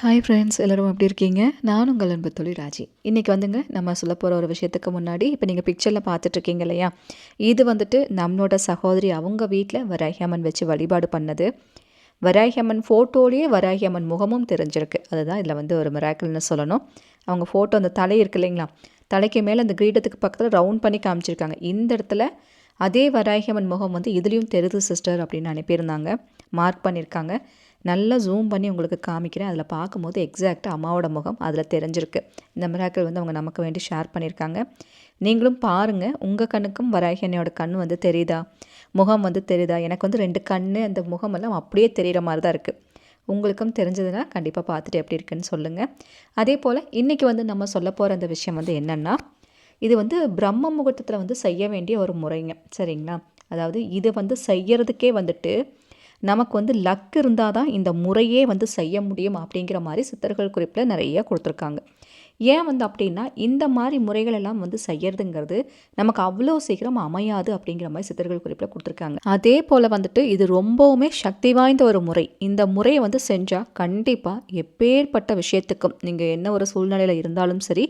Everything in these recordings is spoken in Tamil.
ஹாய் ஃப்ரெண்ட்ஸ் எல்லோரும் எப்படி இருக்கீங்க? நான் உங்கள் அன்பு தொழில் ராஜி. இன்றைக்கி வந்துங்க நம்ம சொல்ல போகிற ஒரு விஷயத்துக்கு முன்னாடி இப்போ நீங்கள் பிக்சரில் பார்த்துட்ருக்கீங்க இல்லையா? இது வந்துட்டு நம்மளோட சகோதரி அவங்க வீட்டில் வராகியம்மன் வச்சு வழிபாடு பண்ணது. வராகியம்மன் ஃபோட்டோலேயே வராகியம்மன் முகமும் தெரிஞ்சிருக்கு. அதுதான் இதில் வந்து ஒரு மிராக்கிள்னு சொல்லணும். அவங்க ஃபோட்டோ அந்த தலை இருக்கு இல்லைங்களா? தலைக்கு மேலே அந்த கிரீடத்துக்கு பக்கத்தில் ரவுண்ட் பண்ணி காமிச்சிருக்காங்க. இந்த இடத்துல அதே வராகியம்மன் முகம் வந்து இதுலேயும் தெரிது சிஸ்டர் அப்படின்னு அனுப்பியிருந்தாங்க. மார்க் பண்ணியிருக்காங்க. நல்லா ஜூம் பண்ணி உங்களுக்கு காமிக்கிறேன். அதில் பார்க்கும்போது எக்ஸாக்டாக அம்மாவோட முகம் அதில் தெரிஞ்சிருக்கு. இந்த மிராக்கள் வந்து அவங்க நமக்கு வேண்டி ஷேர் பண்ணியிருக்காங்க நீங்களும் பாருங்கள் உங்கள் கண்ணுக்கும் வராகி அன்னையோட கண் வந்து தெரியுதா? முகம் வந்து தெரியுதா? எனக்கு வந்து ரெண்டு கண் அந்த முகமெல்லாம் அப்படியே தெரிகிற மாதிரி தான் இருக்குது உங்களுக்கும் தெரிஞ்சதுன்னா கண்டிப்பாக பார்த்துட்டு எப்படி இருக்குன்னு சொல்லுங்கள் அதே போல் இன்றைக்கி வந்து நம்ம சொல்ல போகிற அந்த விஷயம் வந்து என்னென்னா இது வந்து பிரம்ம முகூர்த்தத்தில் வந்து செய்ய வேண்டிய ஒரு முறைங்க. சரிங்களா? அதாவது இது வந்து செய்யறதுக்கே வந்துட்டு நமக்கு வந்து லக் இருந்தால் தான் இந்த முறையே வந்து செய்ய முடியும் அப்படிங்கிற மாதிரி சித்தர்கள் குறிப்பில் நிறைய கொடுத்துருக்காங்க. ஏன் வந்து அப்படின்னா இந்த மாதிரி முறைகள் எல்லாம் வந்து செய்யறதுங்கிறது நமக்கு அவ்வளோ சீக்கிரம் அமையாது அப்படிங்கிற மாதிரி சித்தர்கள் குறிப்பில் கொடுத்துருக்காங்க. அதே போல் வந்துட்டு இது ரொம்பவுமே சக்தி வாய்ந்த ஒரு முறை. இந்த முறையை வந்து செஞ்சால் கண்டிப்பாக எப்பேற்பட்ட விஷயத்துக்கும் நீங்கள் என்ன ஒரு சூழ்நிலையில் இருந்தாலும் சரி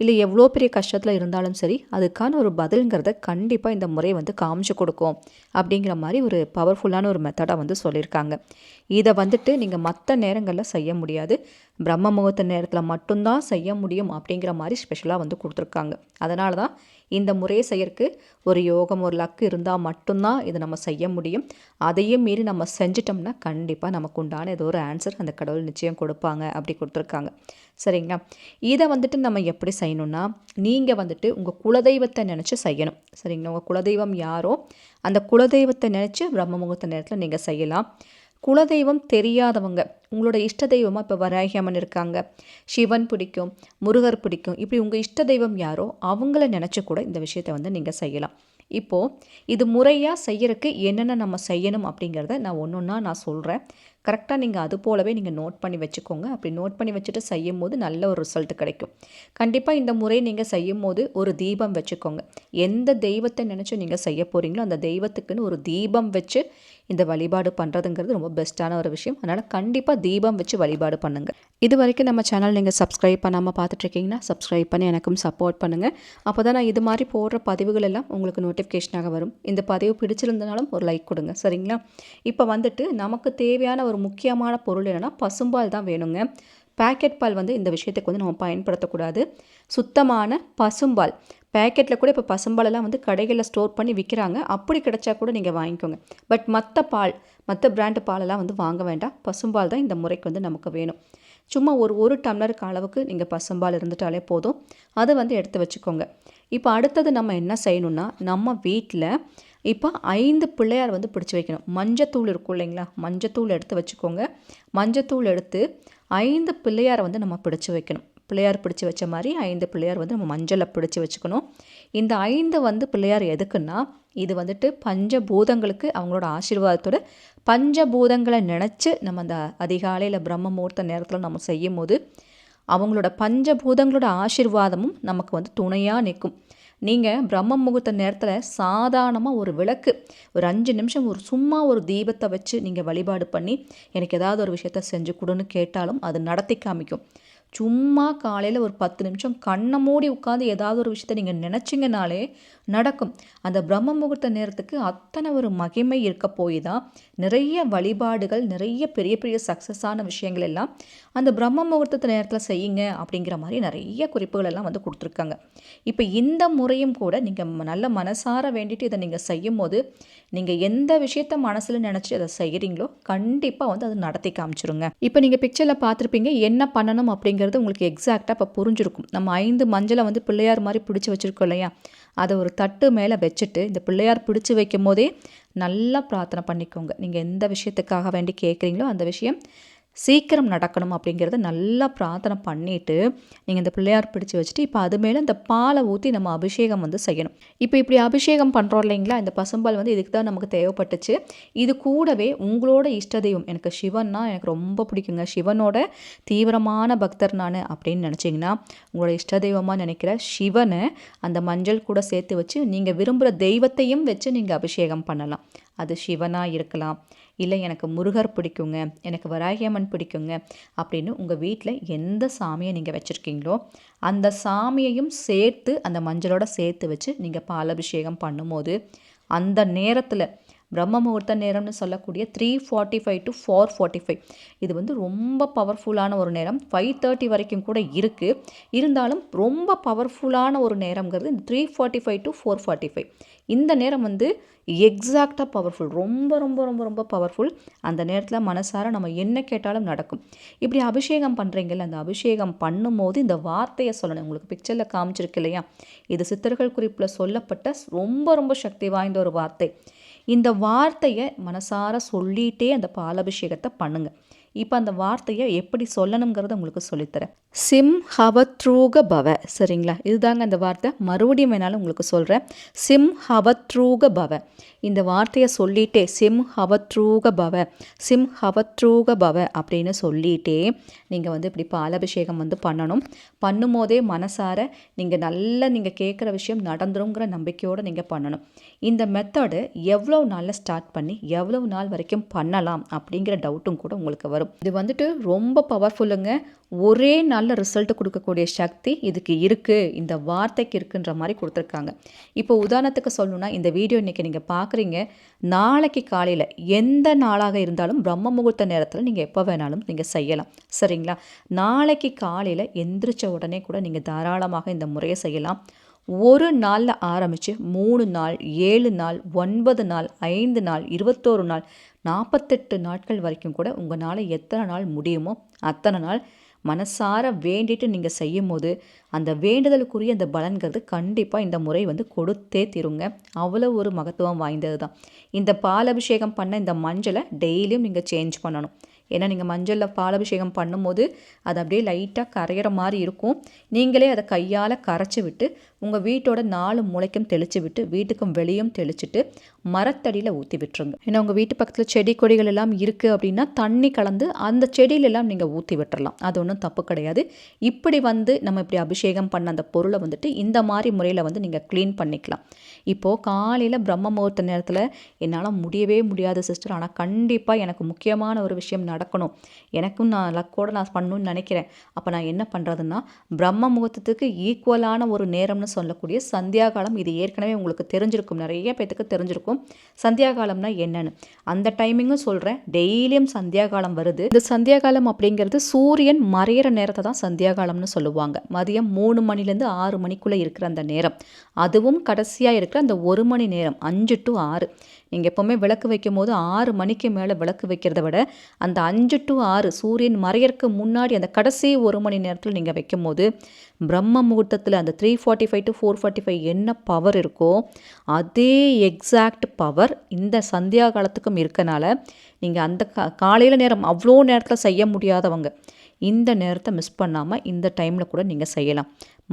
இல்லை எவ்வளோ பெரிய கஷ்டத்தில் இருந்தாலும் சரி அதுக்கான ஒரு பதிலுங்கிறத கண்டிப்பாக இந்த முறை வந்து காமிச்சு கொடுக்கும் அப்படிங்கிற மாதிரி ஒரு பவர்ஃபுல்லான ஒரு மெத்தடாக வந்து சொல்லியிருக்காங்க. இதை வந்துட்டு நீங்கள் மற்ற நேரங்களில் செய்ய முடியாது. பிரம்ம முகூர்த்த நேரத்தில் மட்டும்தான் செய்ய முடியும் அப்படிங்கிற மாதிரி ஸ்பெஷலாக வந்து கொடுத்துருக்காங்க. அதனால தான் இந்த முறையை செய்யறதுக்கு ஒரு யோகம் ஒரு லக்கு இருந்தால் மட்டும்தான் இதை நம்ம செய்ய முடியும். அதையும் மீறி நம்ம செஞ்சிட்டோம்னா கண்டிப்பாக நமக்கு உண்டான ஏதோ ஒரு ஆன்சர் அந்த கடவுள் நிச்சயம் கொடுப்பாங்க அப்படி கொடுத்துருக்காங்க. சரிங்களா? இதை வந்துட்டு நம்ம எப்படி செய்யணும்னா நீங்கள் வந்துட்டு உங்கள் குலதெய்வத்தை நினச்சி செய்யணும். சரிங்களா? உங்கள் குலதெய்வம் யாரோ அந்த குலதெய்வத்தை நினச்சி பிரம்ம முகூர்த்த நேரத்தில் நீங்கள் செய்யலாம். குலதெய்வம் தெரியாதவங்க உங்களோட இஷ்ட தெய்வமாக இப்போ வராகியம்மன் இருக்காங்க சிவன் பிடிக்கும் முருகர் பிடிக்கும் இப்படி உங்கள் இஷ்ட தெய்வம் யாரோ அவங்கள நினச்சி கூட இந்த விஷயத்தை வந்து நீங்கள் செய்யலாம். இப்போது இது முறையாக செய்யறதுக்கு என்னென்ன நம்ம செய்யணும் அப்படிங்கிறத நான் ஒன்று ஒன்றா நான் சொல்கிறேன் கரெக்டாக நீங்கள் அது போலவே நீங்கள் நோட் பண்ணி வச்சுக்கோங்க. அப்படி நோட் பண்ணி வச்சுட்டு செய்யும் போது நல்ல ஒரு ரிசல்ட் கிடைக்கும். கண்டிப்பாக இந்த முறை நீங்கள் செய்யும் போது ஒரு தீபம் வச்சுக்கோங்க. எந்த தெய்வத்தை நினச்சி நீங்கள் செய்ய போகிறீங்களோ அந்த தெய்வத்துக்குன்னு ஒரு தீபம் வச்சு இந்த வழிபாடு பண்ணுறதுங்கிறது ரொம்ப பெஸ்ட்டான ஒரு விஷயம். அதனால் கண்டிப்பாக தீபம் வச்சு வழிபாடு பண்ணுங்கள் இது வரைக்கும் நம்ம சேனல் நீங்கள் சப்ஸ்கிரைப் பண்ணாமல் பார்த்துட்ருக்கீங்கன்னா சப்ஸ்கிரைப் பண்ணி எனக்கும் சப்போர்ட் பண்ணுங்கள் அப்போ தான் நான் இது மாதிரி போடுற பதிவுகள் எல்லாம் உங்களுக்கு நோட்டிஃபிகேஷனாக வரும். இந்த பதிவு பிடிச்சிருந்தனாலும் ஒரு லைக் கொடுங்க. சரிங்களா? இப்போ வந்துட்டு நமக்கு தேவையான ஒரு முக்கியமான பொருள் என்னென்னா பசும்பால் தான் வேணுங்க. பேக்கெட் பால் வந்து இந்த விஷயத்துக்கு வந்து நம்ம பயன்படுத்தக்கூடாது. சுத்தமான பசும்பால். பேக்கெட்டில் கூட இப்போ பசும்பாலெல்லாம் வந்து கடைகளில் ஸ்டோர் பண்ணி விற்கிறாங்க அப்படி கிடைச்சா கூட நீங்கள் வாங்கிக்கோங்க. பட் மற்ற பால் மற்ற பிராண்டு பாலெல்லாம் வந்து வாங்க வேண்டாம். பசும்பால் தான் இந்த முறைக்கு வந்து நமக்கு வேணும். சும்மா ஒரு ஒரு டம்ளருக்கு அளவுக்கு நீங்கள் பசும்பால் இருந்துட்டாலே போதும். அதை வந்து எடுத்து வச்சுக்கோங்க. இப்போ அடுத்தது நம்ம என்ன செய்யணும்னா நம்ம வீட்டில் இப்போ ஐந்து பிள்ளையார் வந்து பிடிச்சி வைக்கணும். மஞ்சத்தூள் இருக்கும் இல்லைங்களா? மஞ்சத்தூள் எடுத்து வச்சுக்கோங்க. மஞ்சத்தூள் எடுத்து ஐந்து பிள்ளையாரை வந்து நம்ம பிடிச்சி வைக்கணும். பிள்ளையார் பிடிச்சி வச்ச மாதிரி ஐந்து பிள்ளையார் வந்து நம்ம மஞ்சளை பிடிச்சி வச்சுக்கணும். இந்த ஐந்து வந்து பிள்ளையார் எதுக்குன்னா இது வந்துட்டு பஞ்சபூதங்களுக்கு அவங்களோட ஆசீர்வாதத்தோட பஞ்சபூதங்களை நினச்சி நம்ம அந்த அதிகாலையில் பிரம்ம முகூர்த்த நேரத்தில் நம்ம செய்யும் போது அவங்களோட பஞ்சபூதங்களோட ஆசீர்வாதமும் நமக்கு வந்து துணையாக நிற்கும். நீங்கள் பிரம்ம முகூர்த்த நேரத்தில் சாதாரணமாக ஒரு விளக்கு ஒரு அஞ்சு நிமிஷம் ஒரு சும்மா ஒரு தீபத்தை வச்சு நீங்கள் வழிபாடு பண்ணி எனக்கு ஏதாவது ஒரு விஷயத்த செஞ்சு கொடுன்னு கேட்டாலும் அது நடத்தி காமிக்கும். சும்மா காலையில் ஒரு பத்து நிமிஷம் கண்ணை மூடி உட்காந்து ஏதாவது ஒரு விஷயத்த நீங்கள் நினச்சிங்கனாலே நடக்கும். அந்த பிரம்ம முகூர்த்த நேரத்துக்கு அத்தனை ஒரு மகிமை இருக்க போய் தான் நிறைய வழிபாடுகள் நிறைய பெரிய பெரிய சக்ஸஸான விஷயங்கள் எல்லாம் அந்த பிரம்ம முகூர்த்த நேரத்தில் செய்யுங்க அப்படிங்கிற மாதிரி நிறைய குறிப்புகள் எல்லாம் வந்து கொடுத்துருக்காங்க. இப்போ இந்த முறையும் கூட நீங்கள் நல்ல மனசார வேண்டிட்டு இதை நீங்கள் செய்யும் போது நீங்கள் எந்த விஷயத்த மனசில் நினச்சி அதை செய்கிறீங்களோ கண்டிப்பாக வந்து அதை நடத்தி காமிச்சிருங்க. இப்போ நீங்கள் பிக்சரில் பார்த்துருப்பீங்க என்ன பண்ணணும் அப்படிங்கிறது உங்களுக்கு எக்ஸாக்டாக இப்போ புரிஞ்சிருக்கும். நம்ம ஐந்து மஞ்சளை வந்து பிள்ளையார் மாதிரி பிடிச்சி வச்சுருக்கோம் இல்லையா? அதை ஒரு தட்டு மேலே வச்சுட்டு இந்த பிள்ளையார் பிடிச்சி வைக்கும் போதே நல்லா பிரார்த்தனை பண்ணிக்கோங்க. நீங்கள் எந்த விஷயத்துக்காக வேண்டி கேட்குறீங்களோ அந்த விஷயம் சீக்கிரம் நடக்கணும் அப்படிங்கிறத நல்லா பிரார்த்தனை பண்ணிவிட்டு நீங்கள் இந்த பிள்ளையார் பிடிச்சி வச்சுட்டு இப்போ அது மேலே இந்த பாலை ஊற்றி நம்ம அபிஷேகம் வந்து செய்யணும். இப்போ இப்படி அபிஷேகம் பண்ணுறோம் இல்லைங்களா? இந்த பசும்பால் வந்து இதுக்கு தான் நமக்கு தேவைப்பட்டுச்சு. இது கூடவே உங்களோட இஷ்ட தெய்வம் எனக்கு சிவன்னா எனக்கு ரொம்ப பிடிக்குங்க. சிவனோட தீவிரமான பக்தர் நான் அப்படின்னு நினச்சிங்கன்னா உங்களோட இஷ்ட தெய்வமாக நினைக்கிற சிவனை அந்த மஞ்சள் கூட சேர்த்து வச்சு நீங்கள் விரும்புகிற தெய்வத்தையும் வச்சு நீங்கள் அபிஷேகம் பண்ணலாம். அது சிவனாக இருக்கலாம். இல்லை எனக்கு முருகர் பிடிக்குங்க எனக்கு வராகியம்மன் பிடிக்குங்க அப்படின்னு உங்கள் வீட்டில் எந்த சாமியை நீங்கள் வச்சுருக்கீங்களோ அந்த சாமியையும் சேர்த்து அந்த மஞ்சளோட சேர்த்து வச்சு நீங்கள் பாலபிஷேகம் பண்ணும்போது அந்த நேரத்தில் பிரம்ம முகூர்த்த நேரம்னு சொல்லக்கூடிய three forty five to four forty five இது வந்து ரொம்ப பவர்ஃபுல்லான ஒரு நேரம். ஃபைவ் தேர்ட்டி வரைக்கும் கூட இருக்குது இருந்தாலும் ரொம்ப பவர்ஃபுல்லான ஒரு நேரங்கிறது இந்த three forty five to four forty five இந்த நேரம் வந்து எக்ஸாக்டாக பவர்ஃபுல் ரொம்ப ரொம்ப ரொம்ப ரொம்ப பவர்ஃபுல் அந்த நேரத்தில் மனசார நம்ம என்ன கேட்டாலும் நடக்கும். இப்படி அபிஷேகம் பண்ணுறீங்கல்ல அந்த அபிஷேகம் பண்ணும்போது இந்த வார்த்தையை சொல்லணும். உங்களுக்கு பிக்சரில் காமிச்சிருக்கு இல்லையா? இது சித்தர்கள் குறிப்பில் சொல்லப்பட்ட ரொம்ப ரொம்ப சக்தி வாய்ந்த ஒரு வார்த்தை. இந்த வார்த்தையை மனசார சொல்லிகிட்டே அந்த பாலபிஷேகத்தை பண்ணுங்கள் இப்போ அந்த வார்த்தையை எப்படி சொல்லணுங்கிறத உங்களுக்கு சொல்லித்தரேன். சிம் ஹவத்ரூக பவ சரிங்களா? இதுதாங்க அந்த வார்த்தை. மறுபடியும் வேணாலும் உங்களுக்கு சொல்கிறேன் சிம் ஹவத்ரூக பவ. இந்த வார்த்தையை சொல்லிட்டே சிம் ஹவத்ரூக பவ சிம் ஹவத்ரூக பவ அப்படின்னு சொல்லிட்டே நீங்கள் வந்து இப்படி பாலபிஷேகம் வந்து பண்ணணும். பண்ணும்போதே மனசார நீங்கள் நல்லா நீங்கள் கேட்குற விஷயம் நடந்துருங்கிற நம்பிக்கையோடு நீங்கள் பண்ணணும். இந்த மெத்தடு எவ்வளோ நாளில் ஸ்டார்ட் பண்ணி எவ்வளவு நாள் வரைக்கும் பண்ணலாம் அப்படிங்கிற டவுட்டும் கூட உங்களுக்கு வரும் இது வந்துட்டு ரொம்ப பவர்ஃபுல்லுங்க ஒரே நல்ல ரிசல்ட் கொடுக்கக்கூடிய சக்தி இதுக்கு இருக்குது இந்த வார்த்தைக்கு இருக்குன்ற மாதிரி கொடுத்துருக்காங்க. இப்போ உதாரணத்துக்கு சொல்லணும்னா இந்த வீடியோ இன்றைக்கி நீங்கள் பார்க்குறீங்க நாளைக்கு காலையில் எந்த நாளாக இருந்தாலும் பிரம்ம முகூர்த்த நேரத்தில் நீங்கள் எப்போ வேணாலும் நீங்கள் செய்யலாம். சரிங்களா? நாளைக்கு காலையில் எந்திரிச்ச உடனே கூட நீங்கள் தாராளமாக இந்த முறையை செய்யலாம். ஒரு நாளில் ஆரம்பித்து மூணு நாள் ஏழு நாள் ஒன்பது நாள் ஐந்து நாள் இருபத்தோரு நாள் நாற்பத்தெட்டு நாட்கள் வரைக்கும் கூட உங்களால் எத்தனை நாள் முடியுமோ அத்தனை நாள் மனசார வேண்டிட்டு நீங்கள் செய்யும் போது அந்த வேண்டுதலுக்குரிய அந்த பலன்கிறது கண்டிப்பாக இந்த முறை வந்து கொடுத்தே தீருங்க. அவ்வளோ ஒரு மகத்துவம் வாய்ந்தது தான் இந்த பால் அபிஷேகம் பண்ண இந்த மஞ்சளை டெய்லியும் நீங்கள் சேஞ்ச் பண்ணணும். ஏன்னா நீங்கள் மஞ்சளில் பாலபிஷேகம் பண்ணும்போது அது அப்படியே லைட்டாக கரையிற மாதிரி இருக்கும். நீங்களே அதை கையால் கரைச்சி விட்டு உங்கள் வீட்டோட நாலு முளைக்கும் தெளித்து விட்டு வீட்டுக்கும் வெளியும் தெளிச்சுட்டு மரத்தடியில் ஊற்றி விட்டுருங்க. ஏன்னா உங்கள் வீட்டு பக்கத்தில் செடி கொடிகள் எல்லாம் இருக்குது அப்படின்னா தண்ணி கலந்து அந்த செடியிலெல்லாம் நீங்கள் ஊற்றி விட்டுறலாம். அது ஒன்றும் தப்பு கிடையாது. இப்படி வந்து நம்ம இப்படி அபிஷேகம் பண்ண அந்த பொருளை வந்துட்டு இந்த மாதிரி முறையில் வந்து நீங்கள் க்ளீன் பண்ணிக்கலாம். இப்போது காலையில் பிரம்ம முகூர்த்த நேரத்தில் என்னால் முடியவே முடியாது சிஸ்டர் ஆனால் கண்டிப்பாக எனக்கு முக்கியமான ஒரு விஷயம் நடக்கணும். எனக்கும் நான் லக்கோடு நான் பண்ணணும்னு நினைக்கிறேன். அப்போ நான் என்ன பண்ணுறதுன்னா பிரம்ம முகூர்த்தத்துக்கு ஈக்குவலான ஒரு நேரம்னு சொல்லக்கூடிய சந்தியா காலம் இது ஏற்கனவே உங்களுக்கு தெரிஞ்சிருக்கும். நிறைய பேத்துக்கு தெரிஞ்சிருக்கும். சந்தியா காலம்னா என்னன்னு. அந்த டைமிங்கும் சொல்கிறேன் டெய்லியும் சந்தியா காலம் வருது. இந்த சந்தியா காலம் அப்படிங்கிறது சூரியன் மறையிற நேரத்தை தான் சந்தியா காலம்னு சொல்லுவாங்க. மதியம் மூணு மணிலேருந்து ஆறு மணிக்குள்ளே இருக்கிற அந்த நேரம். அதுவும் கடைசியாக இருக்கிற அந்த ஒரு மணி நேரம் அஞ்சு டு ஆறு. நீங்கள் எப்போவுமே விளக்கு வைக்கும் போது ஆறு மணிக்கு மேலே விளக்கு வைக்கிறத விட அந்த அஞ்சு டு ஆறு சூரியன் மறையறக்கு முன்னாடி அந்த கடைசி ஒரு மணி நேரத்தில் நீங்கள் வைக்கும் போது பிரம்ம முகூர்த்தத்தில் அந்த three forty five to four forty five என்ன பவர் இருக்கோ அதே எக்ஸாக்ட் பவர் இந்த சந்தியா காலத்துக்கும் இருக்கனால நீங்கள் அந்த கா காலையில் நேரம் அவ்வளோ நேரத்தில் செய்ய முடியாதவங்க. இந்த நேரத்தை மிஸ் பண்ணாமல் இந்த டைமில் கூட நீங்கள் செய்யலாம்.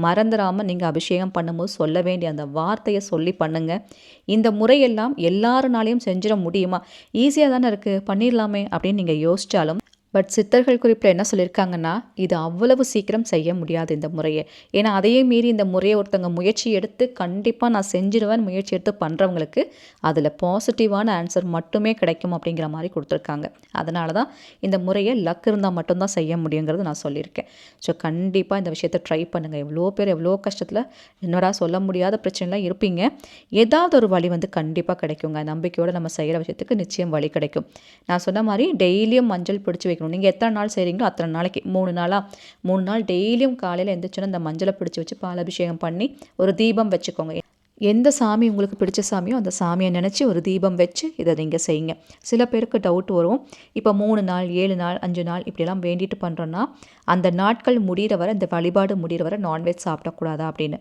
மறந்துடாமல் நீங்கள் அபிஷேகம் பண்ணும்போது சொல்ல வேண்டிய அந்த வார்த்தையை சொல்லி பண்ணுங்கள் இந்த முறையெல்லாம் எல்லாருனாலையும் செஞ்சிட முடியுமா? ஈஸியாக தானே இருக்குது பண்ணிடலாமே அப்படின்னு நீங்கள் யோசித்தாலும் பட் சித்தர்கள் குறிப்பில் என்ன சொல்லியிருக்காங்கன்னா இது அவ்வளவு சீக்கிரம் செய்ய முடியாது இந்த முறையை. ஏன்னா அதையே மீறி இந்த முறையை ஒருத்தவங்க முயற்சி எடுத்து கண்டிப்பாக நான் செஞ்சிடுவேன் முயற்சி எடுத்து பண்ணுறவங்களுக்கு அதில் பாசிட்டிவான ஆன்சர் மட்டுமே கிடைக்கும் அப்படிங்கிற மாதிரி கொடுத்துருக்காங்க. அதனால தான் இந்த முறையை லக் இருந்தால் மட்டும்தான் செய்ய முடியுங்கிறது நான் சொல்லியிருக்கேன். ஸோ கண்டிப்பாக இந்த விஷயத்தை ட்ரை பண்ணுங்கள் எவ்வளோ பேர் எவ்வளோ கஷ்டத்தில் என்னடா சொல்ல முடியாத பிரச்சனைலாம் இருப்பீங்க. ஏதாவது ஒரு வழி வந்து கண்டிப்பாக கிடைக்குங்க. நம்பிக்கையோடு நம்ம செய்கிற விஷயத்துக்கு நிச்சயம் வழி கிடைக்கும். நான் சொன்ன மாதிரி டெய்லியும் மஞ்சள் பிடிச்சி வைக்கணும். வைக்கணும் நீங்கள் எத்தனை நாள் செய்கிறீங்களோ அத்தனை நாளைக்கு. மூணு நாளாக மூணு நாள் டெய்லியும் காலையில் எழுந்திரிச்சோன்னா அந்த மஞ்சளை பிடிச்சி வச்சு பால் அபிஷேகம் பண்ணி ஒரு தீபம் வச்சுக்கோங்க. எந்த சாமி உங்களுக்கு பிடிச்ச சாமியோ அந்த சாமியை நினச்சி ஒரு தீபம் வச்சு இதை நீங்கள் செய்யுங்க. சில பேருக்கு டவுட் வரும். இப்போ மூணு நாள் ஏழு நாள் அஞ்சு நாள் இப்படிலாம் வேண்டிட்டு பண்ணுறோன்னா அந்த நாட்கள் முடிகிற வரை இந்த வழிபாடு முடிகிற வரை நான்வெஜ் சாப்பிடக்கூடாதா அப்படின்னு.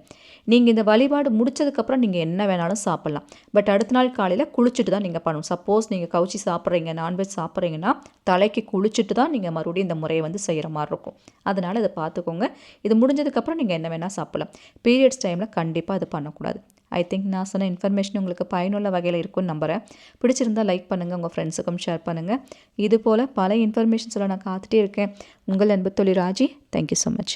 நீங்கள் இந்த வழிபாடு முடிச்சதுக்கப்புறம் நீங்கள் என்ன வேணாலும் சாப்பிட்லாம். பட் அடுத்த நாள் காலையில் குளிச்சுட்டு தான் நீங்கள் பண்ணணும். சப்போஸ் நீங்கள் கவுச்சி சாப்பிட்றீங்க நான்வெஜ் சாப்பிட்றீங்கன்னா தலைக்கு குளிச்சுட்டு தான் நீங்கள் மறுபடியும் இந்த முறையை வந்து செய்கிற மாதிரி இருக்கும். அதனால் இதை பார்த்துக்கோங்க. இது முடிஞ்சதுக்கப்புறம் நீங்கள் என்ன வேணால் சாப்பிட்லாம். பீரியட்ஸ் டைமில் கண்டிப்பாக அது பண்ணக்கூடாது. ஐ திங்க் நான் சொன்ன இன்ஃபர்மேஷன் உங்களுக்கு பயனுள்ள வகையில் இருக்கும்னு நம்புகிறேன் பிடிச்சிருந்தால் லைக் பண்ணுங்கள் உங்கள் ஃப்ரெண்ட்ஸுக்கும் ஷேர் பண்ணுங்கள் இது போல் பல இன்ஃபர்மேஷன்ஸில் நான் காத்துட்டே இருக்கேன். உங்கள் அன்பு தொழில் ராஜி தேங்க்யூ ஸோ மச்